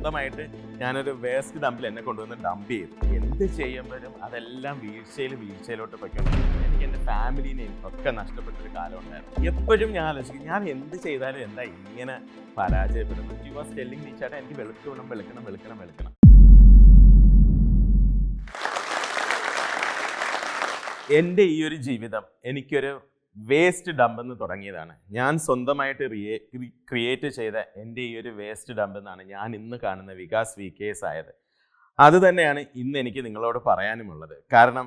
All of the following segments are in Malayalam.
സ്വന്തമായിട്ട് ഞാനൊരു വേസ്റ്റ് ഡംപിൽ എന്നെ കൊണ്ടുവന്ന് ഡംപ് ചെയ്തു. എന്ത് ചെയ്യുമ്പോഴും അതെല്ലാം വീഴ്ചയിൽ വീഴ്ചയിലോട്ട് പൊയ്ക്കൊണ്ടിരിക്കുന്നു എനിക്ക് എന്റെ ഫാമിലിനെയും ഒക്കെ നഷ്ടപ്പെട്ടൊരു കാലം ഉണ്ടായിരുന്നു. എപ്പോഴും ഞാൻ ആലോചിക്കും ഞാൻ എന്ത് ചെയ്താലും എന്താ ഇങ്ങനെ പരാജയപ്പെടുന്നത്? യു വാസ് ടെല്ലിംഗ് ടീച്ചാട്ടെ ചേട്ടാ എനിക്ക് വെളുക്കണം വെളുക്കണം വെളുക്കണം വെളുക്കണം. എന്റെ ഈ ഒരു ജീവിതം എനിക്കൊരു വേസ്റ്റ് ഡംപ് എന്ന് തുടങ്ങിയതാണ്. ഞാൻ സ്വന്തമായിട്ട് റിയേ ക്രിയേറ്റ് ചെയ്ത എന്റെ ഈ ഒരു വേസ്റ്റ് ഡംപ് എന്നാണ് ഞാൻ ഇന്ന് കാണുന്ന വികാസ് വി കേസ് ആയത് അത് തന്നെയാണ് ഇന്ന് എനിക്ക് നിങ്ങളോട് പറയാനുമുള്ളത്. കാരണം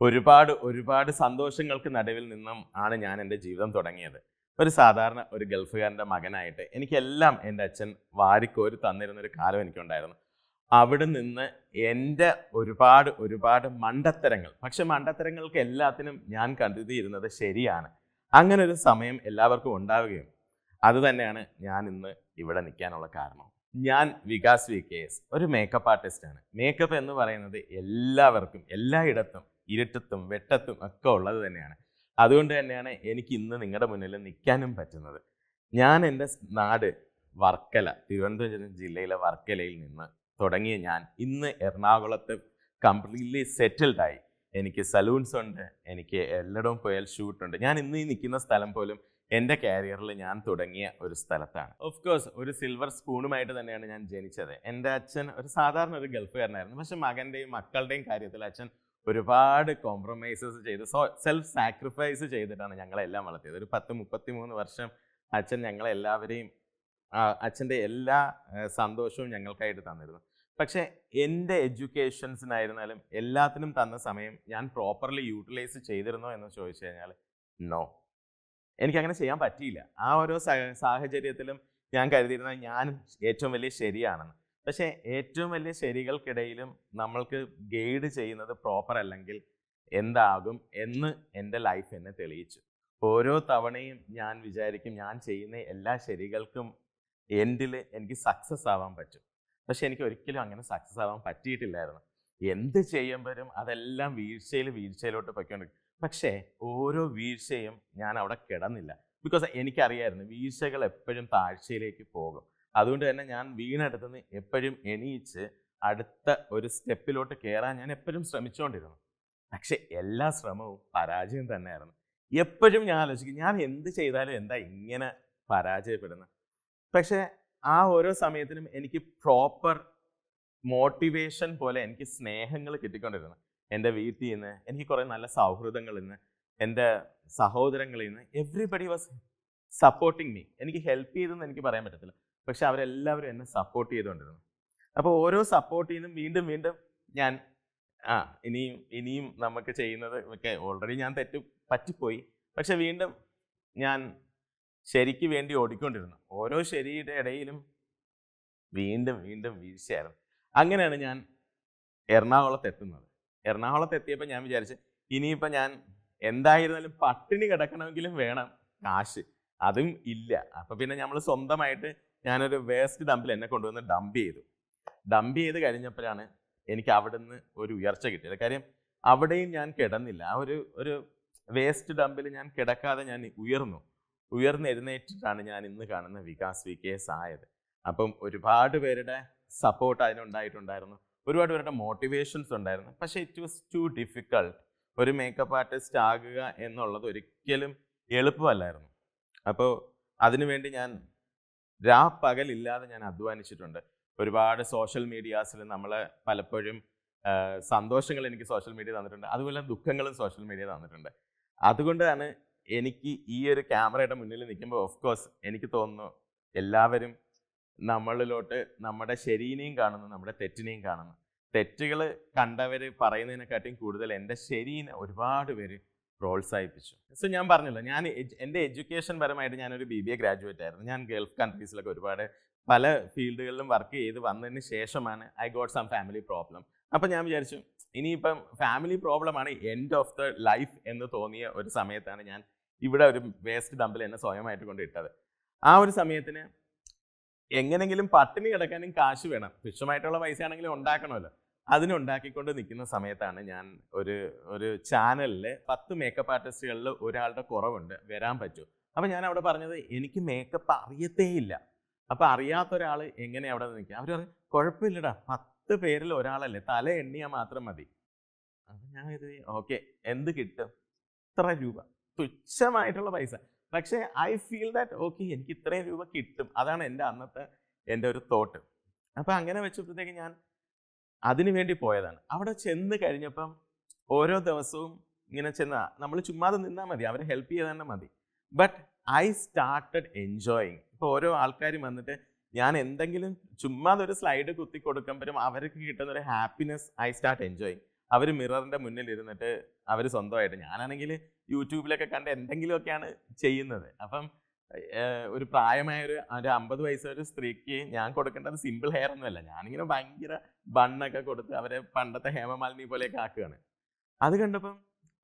ഒരുപാട് ഒരുപാട് സന്തോഷങ്ങൾക്ക് നടുവിൽ നിന്നും ആണ് ഞാൻ എന്റെ ജീവിതം തുടങ്ങിയത്. ഒരു സാധാരണ ഒരു ഗൾഫുകാരന്റെ മകനായിട്ട് എനിക്കെല്ലാം എന്റെ അച്ഛൻ വാരിക്കോരി തന്നിരുന്നൊരു കാലം എനിക്കുണ്ടായിരുന്നു. അവിടെ നിന്ന് എന്റെ ഒരുപാട് ഒരുപാട് മണ്ടത്തരങ്ങൾ. പക്ഷെ മണ്ടത്തരങ്ങൾക്ക് എല്ലാത്തിനും ഞാൻ കരുതിയിരുന്നത് ശരിയാണ്. അങ്ങനെ ഒരു സമയം എല്ലാവർക്കും ഉണ്ടാവുകയും അത് തന്നെയാണ് ഞാൻ ഇന്ന് ഇവിടെ നിൽക്കാനുള്ള കാരണം. ഞാൻ വികാസ് വി കെ എസ് ഒരു മേക്കപ്പ് ആർട്ടിസ്റ്റാണ് മേക്കപ്പ് എന്ന് പറയുന്നത് എല്ലാവർക്കും എല്ലായിടത്തും ഇരുട്ടത്തും വെട്ടത്തും ഒക്കെ ഉള്ളത് തന്നെയാണ്. അതുകൊണ്ട് തന്നെയാണ് എനിക്ക് ഇന്ന് നിങ്ങളുടെ മുന്നിൽ നിൽക്കാനും പറ്റുന്നത്. ഞാൻ എന്റെ നാട് വർക്കല തിരുവനന്തപുരം ജില്ലയിലെ വർക്കലയിൽ നിന്ന് തുടങ്ങിയ ഞാൻ ഇന്ന് എറണാകുളത്ത് കംപ്ലീറ്റ്ലി സെറ്റിൽഡായി എനിക്ക് സലൂൺസ് ഉണ്ട് എനിക്ക് എല്ലായിടവും പോയാൽ ഷൂട്ടുണ്ട് ഞാൻ ഇന്ന് ഈ നിൽക്കുന്ന സ്ഥലം പോലും എന്റെ കാരിയറിൽ ഞാൻ തുടങ്ങിയ ഒരു സ്ഥലത്താണ്. ഓഫ് കോഴ്സ് ഒരു സിൽവർ സ്പൂണുമായിട്ട് തന്നെയാണ് ഞാൻ ജനിച്ചത്. എന്റെ അച്ഛൻ ഒരു സാധാരണ ഒരു ഗൾഫുകാരനായിരുന്നു. പക്ഷെ മകന്റെയും മക്കളുടെയും കാര്യത്തിൽ അച്ഛൻ ഒരുപാട് കോംപ്രമൈസസ് ചെയ്ത് സോ സെൽഫ് സാക്രിഫൈസ് ചെയ്തിട്ടാണ് ഞങ്ങളെല്ലാം വളർത്തിയത്. ഒരു പത്ത് മുപ്പത്തി മൂന്ന് വർഷം അച്ഛൻ ഞങ്ങളെല്ലാവരെയും അച്ഛന്റെ എല്ലാ സന്തോഷവും ഞങ്ങൾക്കായിട്ട് തന്നിരുന്നു. പക്ഷേ എന്റെ എഡ്യൂക്കേഷൻസിനായിരുന്നാലും എല്ലാത്തിനും തന്ന സമയം ഞാൻ പ്രോപ്പർലി യൂട്ടിലൈസ് ചെയ്തിരുന്നോ എന്ന് ചോദിച്ചു കഴിഞ്ഞാൽ നോ. എനിക്കങ്ങനെ ചെയ്യാൻ പറ്റിയില്ല. ആ ഓരോ സാഹചര്യത്തിലും ഞാൻ കരുതിയിരുന്ന ഞാൻ ഏറ്റവും വലിയ ശരിയാണെന്ന്. പക്ഷേ ഏറ്റവും വലിയ ശരികൾക്കിടയിലും നമ്മൾക്ക് ഗൈഡ് ചെയ്യുന്നത് പ്രോപ്പർ അല്ലെങ്കിൽ എന്താകും എന്ന് എന്റെ ലൈഫ് എന്നെ തെളിയിച്ചു. ഓരോ തവണയും ഞാൻ വിചാരിക്കും ഞാൻ ചെയ്യുന്ന എല്ലാ ശരികൾക്കും എൻഡിൽ എനിക്ക് സക്സസ് ആവാൻ പറ്റും. പക്ഷെ എനിക്ക് ഒരിക്കലും അങ്ങനെ സക്സസ് ആവാൻ പറ്റിയിട്ടില്ലായിരുന്നു. എന്ത് ചെയ്യുമ്പോഴും അതെല്ലാം വീഴ്ചയിൽ വീഴ്ചയിലോട്ട് പൊയ്ക്കൊണ്ടിരിക്കും. പക്ഷേ ഓരോ വീഴ്ചയും ഞാൻ അവിടെ കിടന്നില്ല. ബിക്കോസ് എനിക്കറിയായിരുന്നു വീഴ്ചകൾ എപ്പോഴും താഴ്ചയിലേക്ക് പോകും. അതുകൊണ്ട് തന്നെ ഞാൻ വീണെടുത്തുനിന്ന് എപ്പോഴും എണീച്ച് അടുത്ത ഒരു സ്റ്റെപ്പിലോട്ട് കയറാൻ ഞാൻ എപ്പോഴും ശ്രമിച്ചുകൊണ്ടിരുന്നു. പക്ഷെ എല്ലാ ശ്രമവും പരാജയം തന്നെയായിരുന്നു. എപ്പോഴും ഞാൻ ആലോചിക്കും ഞാൻ എന്ത് ചെയ്താലും എന്താ ഇങ്ങനെ പരാജയപ്പെടുന്നത്? പക്ഷേ ആ ഓരോ സമയത്തിനും എനിക്ക് പ്രോപ്പർ മോട്ടിവേഷൻ പോലെ എനിക്ക് സ്നേഹങ്ങൾ കിട്ടിക്കൊണ്ടിരുന്നു. എന്റെ വീട്ടിൽ നിന്ന് എനിക്ക് കുറേ നല്ല സൗഹൃദങ്ങളിൽ നിന്ന് എന്റെ സഹോദരങ്ങളിൽ നിന്ന് എവ്രിബഡി വാസ് സപ്പോർട്ടിങ് മീ എനിക്ക് ഹെൽപ്പ് ചെയ്തെന്ന് എനിക്ക് പറയാൻ പറ്റത്തില്ല. പക്ഷെ അവരെല്ലാവരും എന്നെ സപ്പോർട്ട് ചെയ്തുകൊണ്ടിരുന്നു. അപ്പോൾ ഓരോ സപ്പോർട്ട് ചെയ്യുന്നതും വീണ്ടും വീണ്ടും ഞാൻ ആ ഇനിയും ഇനിയും നമുക്ക് ചെയ്യുന്നത് ഒക്കെ ഓൾറെഡി ഞാൻ തെറ്റു പറ്റിപ്പോയി. പക്ഷെ വീണ്ടും ഞാൻ ശരിക്ക് വേണ്ടി ഓടിക്കൊണ്ടിരുന്നു. ഓരോ ശരിയുടെ ഇടയിലും വീണ്ടും വീണ്ടും വീഴ്ചയായിരുന്നു. അങ്ങനെയാണ് ഞാൻ എറണാകുളത്ത് എത്തുന്നത്. എറണാകുളത്ത് എത്തിയപ്പോൾ ഞാൻ വിചാരിച്ചു ഇനിയിപ്പോൾ ഞാൻ എന്തായിരുന്നാലും പട്ടിണി കിടക്കണമെങ്കിലും വേണം കാശ്. അതും ഇല്ല. അപ്പം പിന്നെ നമ്മൾ സ്വന്തമായിട്ട് ഞാനൊരു വേസ്റ്റ് ഡമ്പിൽ എന്നെ കൊണ്ടുവന്ന് ഡമ്പ് ചെയ്തു. ഡമ്പ് ചെയ്ത് കഴിഞ്ഞപ്പോഴാണ് എനിക്ക് അവിടുന്ന് ഒരു ഉയർച്ച കിട്ടിയത്. കാര്യം അവിടെയും ഞാൻ കിടന്നില്ല. ആ ഒരു ഒരു വേസ്റ്റ് ഡമ്പിൽ ഞാൻ കിടക്കാതെ ഞാൻ ഉയർന്നു. ഉയർന്നെഴുന്നേറ്റിട്ടാണ് ഞാൻ ഇന്ന് കാണുന്ന വികാസ് വി കെ ആയത് അപ്പം ഒരുപാട് പേരുടെ സപ്പോർട്ട് അതിനുണ്ടായിട്ടുണ്ടായിരുന്നു. ഒരുപാട് പേരുടെ മോട്ടിവേഷൻസ് ഉണ്ടായിരുന്നു. പക്ഷേ ഇറ്റ് വാസ് ടു ഡിഫിക്കൾട്ട് ഒരു മേക്കപ്പ് ആർട്ടിസ്റ്റ് ആകുക എന്നുള്ളത് ഒരിക്കലും എളുപ്പമല്ലായിരുന്നു. അപ്പോൾ അതിനുവേണ്ടി ഞാൻ രാ പകലില്ലാതെ ഞാൻ അധ്വാനിച്ചിട്ടുണ്ട്. ഒരുപാട് സോഷ്യൽ മീഡിയാസിൽ നമ്മൾ പലപ്പോഴും സന്തോഷങ്ങൾ എനിക്ക് സോഷ്യൽ മീഡിയ തന്നിട്ടുണ്ട്. അതുപോലെ ദുഃഖങ്ങളും സോഷ്യൽ മീഡിയ തന്നിട്ടുണ്ട്. അതുകൊണ്ടാണ് എനിക്ക് ഈ ഒരു ക്യാമറയുടെ മുന്നിൽ നിൽക്കുമ്പോൾ ഓഫ് കോഴ്സ് എനിക്ക് തോന്നുന്നു എല്ലാവരും നമ്മളിലോട്ട് നമ്മുടെ ശരീനെയും കാണുന്നു നമ്മുടെ തെറ്റിനെയും കാണുന്നു. തെറ്റുകൾ കണ്ടവർ പറയുന്നതിനെക്കാട്ടിയും കൂടുതൽ എന്റെ ശരീനെ ഒരുപാട് പേര് പ്രോത്സാഹിപ്പിച്ചു. സോ ഞാൻ പറഞ്ഞല്ലോ ഞാൻ എന്റെ എഡ്യൂക്കേഷൻ പരമായിട്ട് ഞാനൊരു ബി ബി എ ഗ്രാജുവേറ്റ് ആയിരുന്നു. ഞാൻ ഗൾഫ് കൺട്രീസിലൊക്കെ ഒരുപാട് പല ഫീൽഡുകളിലും വർക്ക് ചെയ്ത് വന്നതിന് ശേഷമാണ് I got some family problem അപ്പം ഞാൻ വിചാരിച്ചു ഇനിയിപ്പം ഫാമിലി പ്രോബ്ലമാണ് എൻഡ് ഓഫ് ദ ലൈഫ് എന്ന് തോന്നിയ ഒരു സമയത്താണ് ഞാൻ ഇവിടെ ഒരു വേസ്റ്റ് ഡമ്പിൽ എന്നെ സ്വയമായിട്ട് കൊണ്ട് ഇട്ടത്. ആ ഒരു സമയത്തിന് എങ്ങനെങ്കിലും പട്ടിണി കിടക്കാനും കാശ് വേണം. തുച്ഛമായിട്ടുള്ള പൈസ ആണെങ്കിലും ഉണ്ടാക്കണമല്ലോ. അതിനുണ്ടാക്കിക്കൊണ്ട് നിൽക്കുന്ന സമയത്താണ് ഞാൻ ഒരു ഒരു ചാനലിൽ പത്ത് മേക്കപ്പ് ആർട്ടിസ്റ്റുകളിൽ ഒരാളുടെ കുറവുണ്ട് വരാൻ പറ്റൂ. അപ്പം ഞാൻ അവിടെ പറഞ്ഞത് എനിക്ക് മേക്കപ്പ് അറിയത്തേ ഇല്ല അപ്പൊ അറിയാത്ത ഒരാൾ എങ്ങനെ അവിടെ നിൽക്കുക? അവർ പറയും കുഴപ്പമില്ലടാ പത്ത് പേരിൽ ഒരാളല്ലേ തല എണ്ണിയാൽ മാത്രം മതി. അപ്പൊ ഞാൻ ഇത് ഓക്കെ എന്ത് കിട്ടും? ഇത്ര രൂപ. തുച്ഛമായിട്ടുള്ള പൈസ. പക്ഷേ ഐ ഫീൽ ദാറ്റ് ഓക്കെ എനിക്ക് ഇത്രയും രൂപ കിട്ടും. അതാണ് എന്റെ അന്നത്തെ എന്റെ ഒരു തോട്ട് അപ്പം അങ്ങനെ വെച്ചപ്പോഴത്തേക്ക് ഞാൻ അതിനു വേണ്ടി പോയതാണ്. അവിടെ ചെന്ന് കഴിഞ്ഞപ്പം ഓരോ ദിവസവും ഇങ്ങനെ ചെന്ന നമ്മൾ ചുമ്മാതെ നിന്നാൽ മതി. അവരെ ഹെൽപ്പ് ചെയ്ത് തന്നെ മതി. ബട്ട് ഐ സ്റ്റാർട്ടഡ് എൻജോയിങ് ഇപ്പോൾ ഓരോ ആൾക്കാരും വന്നിട്ട് ഞാൻ എന്തെങ്കിലും ചുമ്മാതെ ഒരു സ്ലൈഡ് കുത്തി കൊടുക്കുമ്പോഴും അവർക്ക് കിട്ടുന്ന ഒരു ഹാപ്പിനെസ് ഐ സ്റ്റാർട്ട് എൻജോയിങ് അവർ മിററിന്റെ മുന്നിൽ ഇരുന്നിട്ട് അവർ സ്വന്തമായിട്ട് ഞാനാണെങ്കിൽ യൂട്യൂബിലൊക്കെ കണ്ട് എന്തെങ്കിലുമൊക്കെയാണ് ചെയ്യുന്നത്. അപ്പം ഒരു പ്രായമായ ഒരു ഒരു അമ്പത് വയസ്സ് ഒരു സ്ത്രീക്ക് ഞാൻ കൊടുക്കേണ്ടത് സിമ്പിൾ ഹെയർ ഒന്നുമല്ല ഞാനിങ്ങനെ ഭയങ്കര ബണ്ണൊക്കെ കൊടുത്ത് അവരെ പണ്ടത്തെ ഹേമമാലിനി പോലെയൊക്കെ ആക്കുകയാണ്. അത് കണ്ടപ്പം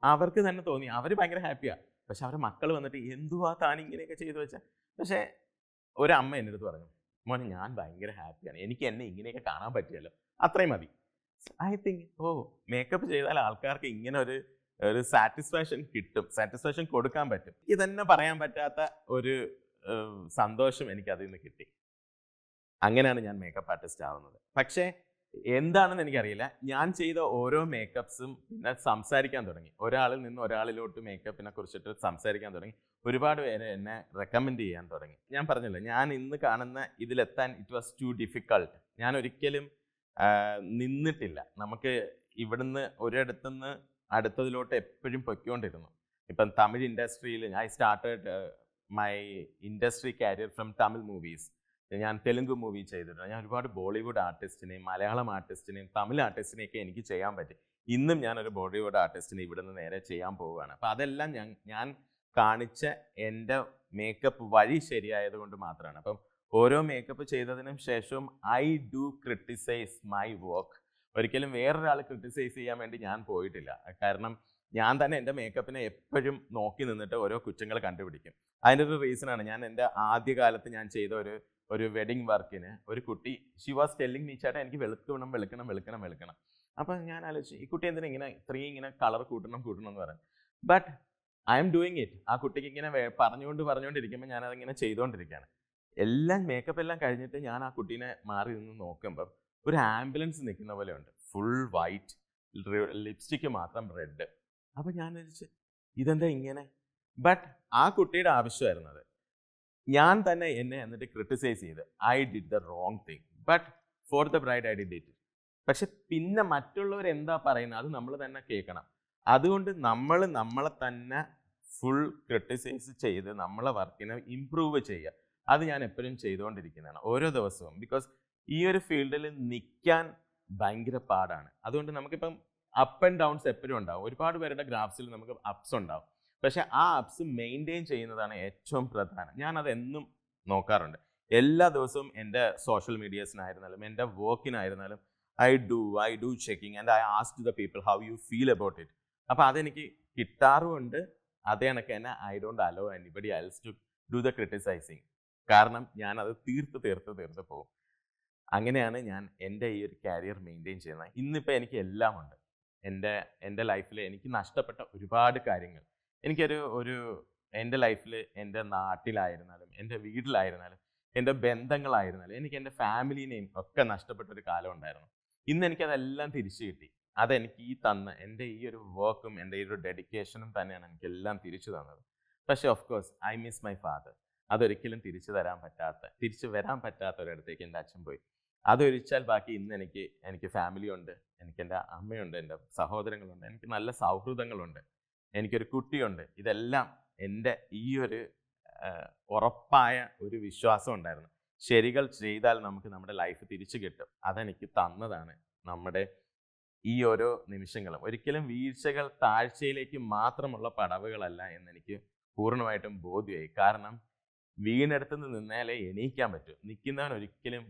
അവർക്ക് തന്നെ തോന്നി. അവർ ഭയങ്കര ഹാപ്പിയാണ് പക്ഷെ അവരുടെ മക്കൾ വന്നിട്ട് എന്തുവാ താൻ ഇങ്ങനെയൊക്കെ ചെയ്തു വെച്ചാൽ പക്ഷേ ഒരമ്മ എന്റെ അടുത്ത് പറഞ്ഞു മോനെ ഞാൻ ഭയങ്കര ഹാപ്പിയാണ് എനിക്ക് എന്നെ ഇങ്ങനെയൊക്കെ കാണാൻ പറ്റിയല്ലോ. അത്രയും മതി. ഐ തിങ്ക് ഓ മേക്കപ്പ് ചെയ്താൽ ആൾക്കാർക്ക് ഇങ്ങനെ ഒരു ഒരു സാറ്റിസ്ഫാക്ഷൻ കിട്ടും. സാറ്റിസ്ഫാക്ഷൻ കൊടുക്കാൻ പറ്റും. ഇതന്നെ പറയാൻ പറ്റാത്ത ഒരു സന്തോഷം എനിക്ക് അതിൽ നിന്ന് കിട്ടി. അങ്ങനെയാണ് ഞാൻ മേക്കപ്പ് ആർട്ടിസ്റ്റ് ആവുന്നത്. പക്ഷേ എന്താണെന്ന് എനിക്കറിയില്ല. ഞാൻ ചെയ്ത ഓരോ മേക്കപ്സും പിന്നെ സംസാരിക്കാൻ തുടങ്ങി. ഒരാളിൽ നിന്ന് ഒരാളിലോട്ട് മേക്കപ്പിനെ കുറിച്ചിട്ട് സംസാരിക്കാൻ തുടങ്ങി. ഒരുപാട് പേര് എന്നെ റെക്കമെൻഡ് ചെയ്യാൻ തുടങ്ങി. ഞാൻ പറഞ്ഞല്ലോ ഞാൻ ഇന്ന് കാണുന്ന ഇതിലെത്താൻ ഇറ്റ് വാസ് ടു ഡിഫിക്കൾട്ട് ഞാൻ ഒരിക്കലും നിന്നിട്ടില്ല. നമുക്ക് ഇവിടുന്ന് ഒരിടത്തുനിന്ന് അടുത്തതിലോട്ട് എപ്പോഴും പൊയ്ക്കൊണ്ടിരുന്നു. ഇപ്പം തമിഴ് ഇൻഡസ്ട്രിയിൽ I started my industry career from Tamil movies. ഞാൻ തെലുങ്ക് മൂവി ചെയ്തിട്ടുണ്ട്. ഞാൻ ഒരുപാട് ബോളിവുഡ് ആർട്ടിസ്റ്റിനെയും മലയാളം ആർട്ടിസ്റ്റിനെയും തമിഴ് ആർട്ടിസ്റ്റിനെയൊക്കെ എനിക്ക് ചെയ്യാൻ പറ്റി. ഇന്നും ഞാൻ ഒരു ബോളിവുഡ് ആർട്ടിസ്റ്റിനെ ഇവിടെ നിന്ന് നേരെ ചെയ്യാൻ പോവുകയാണ്. അപ്പോൾ അതെല്ലാം ഞാൻ ഞാൻ കാണിച്ച എന്റെ മേക്കപ്പ് വഴി ശരിയായത് കൊണ്ട് മാത്രമാണ്. അപ്പം ഓരോ മേക്കപ്പ് ചെയ്തതിനും ശേഷവും I do criticise my work ഒരിക്കലും വേറൊരാൾ ക്രിട്ടിസൈസ് ചെയ്യാൻ വേണ്ടി ഞാൻ പോയിട്ടില്ല. കാരണം ഞാൻ തന്നെ എന്റെ മേക്കപ്പിനെ എപ്പോഴും നോക്കി നിന്നിട്ട് ഓരോ കുറ്റങ്ങൾ കണ്ടുപിടിക്കും. അതിന്റെ ഒരു റീസണാണ് ഞാൻ എന്റെ ആദ്യകാലത്ത് ഞാൻ ചെയ്ത ഒരു ഒരു വെഡിങ് വർക്കിന് ഒരു കുട്ടി ഷി വാസ് ടെല്ലിങ് മീ എനിക്ക് വെളുക്കണം വെളുക്കണം വെളുക്കണം വെളുക്കണം. അപ്പം ഞാൻ ആലോചിച്ചു ഈ കുട്ടി എന്തിനാ ഇങ്ങനെ ഇത്രയും ഇങ്ങനെ കളർ കൂട്ടണം കൂട്ടണം എന്ന് പറഞ്ഞു but I'm doing it ആ കുട്ടിക്ക് ഇങ്ങനെ പറഞ്ഞുകൊണ്ട് പറഞ്ഞുകൊണ്ടിരിക്കുമ്പോൾ ഞാനതിങ്ങനെ ചെയ്തുകൊണ്ടിരിക്കുകയാണ്. എല്ലാം മേക്കപ്പ് എല്ലാം കഴിഞ്ഞിട്ട് ഞാൻ ആ കുട്ടീനെ മാറി നിന്ന് നോക്കുമ്പം ഒരു ആംബുലൻസ് നിൽക്കുന്ന പോലെ ഉണ്ട് ഫുൾ വൈറ്റ് ലിപ്സ്റ്റിക്ക് മാത്രം റെഡ് അപ്പം ഞാൻ വിചാരിച്ചു ഇതെന്താ ഇങ്ങനെ? ബട്ട് ആ കുട്ടിയുടെ ആവശ്യമായിരുന്നു അത്. ഞാൻ തന്നെ എന്നെ എന്നിട്ട് ക്രിട്ടിസൈസ് ചെയ്ത് I did the wrong thing but for the bride I did it പക്ഷെ പിന്നെ മറ്റുള്ളവർ എന്താ പറയുന്നത്? അത് നമ്മൾ തന്നെ കേൾക്കണം. അതുകൊണ്ട് നമ്മൾ നമ്മളെ തന്നെ ഫുൾ ക്രിട്ടിസൈസ് ചെയ്ത് നമ്മളെ വർക്കിനെ ഇമ്പ്രൂവ് ചെയ്യുക. അത് ഞാൻ എപ്പോഴും ചെയ്തുകൊണ്ടിരിക്കുന്നതാണ് ഓരോ ദിവസവും. ബിക്കോസ് ഈ ഒരു ഫീൽഡിൽ നിൽക്കാൻ ഭയങ്കര പാടാണ്. അതുകൊണ്ട് നമുക്കിപ്പം അപ്പ് ആൻഡ് ഡൗൺസ് എപ്പോഴും ഉണ്ടാവും. ഒരുപാട് പേരുടെ ഗ്രാഫ്സിൽ നമുക്ക് അപ്സ് ഉണ്ടാവും. പക്ഷെ ആ അപ്സ് മെയിന്റെയിൻ ചെയ്യുന്നതാണ് ഏറ്റവും പ്രധാനം. ഞാൻ അതെന്നും നോക്കാറുണ്ട്. എല്ലാ ദിവസവും എന്റെ സോഷ്യൽ മീഡിയസിനായിരുന്നാലും എന്റെ വർക്കിനായിരുന്നാലും I do I do checking and I ask the people how you feel about it അപ്പോൾ അതെനിക്ക് കിട്ടാറുമുണ്ട്. അതേ കണക്ക് തന്നെ I don't allow anybody else to do the criticising കാരണം ഞാൻ അത് തീർത്ത് തീർത്ത് തീർത്ത് പോകും. അങ്ങനെയാണ് ഞാൻ എന്റെ ഈ ഒരു കാരിയർ മെയിന്റെയിൻ ചെയ്യുന്നത്. ഇന്നിപ്പോൾ എനിക്ക് എല്ലാം ഉണ്ട്. എന്റെ എന്റെ ലൈഫിൽ എനിക്ക് നഷ്ടപ്പെട്ട ഒരുപാട് കാര്യങ്ങൾ. എനിക്കൊരു ഒരു എന്റെ ലൈഫിൽ എന്റെ നാട്ടിലായിരുന്നാലും എന്റെ വീട്ടിലായിരുന്നാലും എന്റെ ബന്ധങ്ങളായിരുന്നാലും എനിക്ക് എന്റെ ഫാമിലിനെയും ഒക്കെ നഷ്ടപ്പെട്ട ഒരു കാലം ഉണ്ടായിരുന്നു. ഇന്ന് എനിക്കതെല്ലാം തിരിച്ചു കിട്ടി. അതെനിക്ക് ഈ തന്ന എന്റെ ഈ ഒരു വർക്കും എന്റെ ഈ ഒരു ഡെഡിക്കേഷനും തന്നെയാണ് എനിക്കെല്ലാം തിരിച്ചു തന്നത്. പക്ഷേ of course I miss my father അതൊരിക്കലും തിരിച്ചു തരാൻ പറ്റാത്ത തിരിച്ചു വരാൻ പറ്റാത്ത ഒരിടത്തേക്ക് എന്റെ അച്ഛൻ പോയി. അതൊഴിച്ചാൽ ബാക്കി ഇന്ന് എനിക്ക് എനിക്ക് ഫാമിലി ഉണ്ട് എനിക്ക് എന്റെ അമ്മയുണ്ട് എന്റെ സഹോദരങ്ങളുണ്ട് എനിക്ക് നല്ല സൗഹൃദങ്ങളുണ്ട് എനിക്കൊരു കുട്ടിയുണ്ട്. ഇതെല്ലാം എന്റെ ഈ ഒരു ഉറപ്പായ ഒരു വിശ്വാസം ഉണ്ടായിരുന്നു. ശരികൾ ചെയ്താൽ നമുക്ക് നമ്മുടെ ലൈഫ് തിരിച്ചു കിട്ടും. അതെനിക്ക് തന്നതാണ് നമ്മുടെ ഈ ഓരോ നിമിഷങ്ങളും. ഒരിക്കലും വീഴ്ചകൾ താഴ്ചയിലേക്ക് മാത്രമുള്ള പടവുകളല്ല എന്നെനിക്ക് പൂർണമായിട്ടും ബോധ്യമായി കാരണം വീണെടുത്ത് നിന്നാലേ എണീക്കാൻ പറ്റൂ. നിൽക്കുന്നവൻ ഒരിക്കലും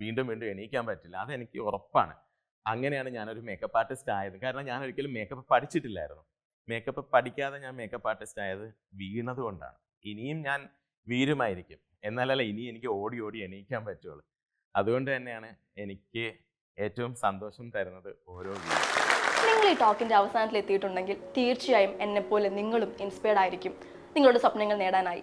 വീണ്ടും വീണ്ടും എണീക്കാൻ പറ്റില്ല. അതെനിക്ക് ഉറപ്പാണ്. അങ്ങനെയാണ് ഞാനൊരു മേക്കപ്പ് ആർട്ടിസ്റ്റ് ആയത്. കാരണം ഞാൻ ഒരിക്കലും മേക്കപ്പ് പഠിച്ചിട്ടില്ലായിരുന്നു. മേക്കപ്പ് പഠിക്കാതെ ഞാൻ മേക്കപ്പ് ആർട്ടിസ്റ്റ് ആയത് വീണത് കൊണ്ടാണ് ഇനിയും ഞാൻ വീരുമായിരിക്കും. എന്നാലല്ല ഇനി എനിക്ക് ഓടി ഓടി എണീക്കാൻ പറ്റുള്ളൂ. അതുകൊണ്ട് തന്നെയാണ് എനിക്ക് ഏറ്റവും സന്തോഷം തരുന്നത് ഓരോ നിങ്ങൾ ഈ ടോക്കിന്റെ അവസാനത്തിൽ എത്തിയിട്ടുണ്ടെങ്കിൽ തീർച്ചയായും എന്നെപ്പോലെ നിങ്ങളും ഇൻസ്പയർഡ് ആയിരിക്കും. നിങ്ങളുടെ സ്വപ്നങ്ങൾ നേടാനായി.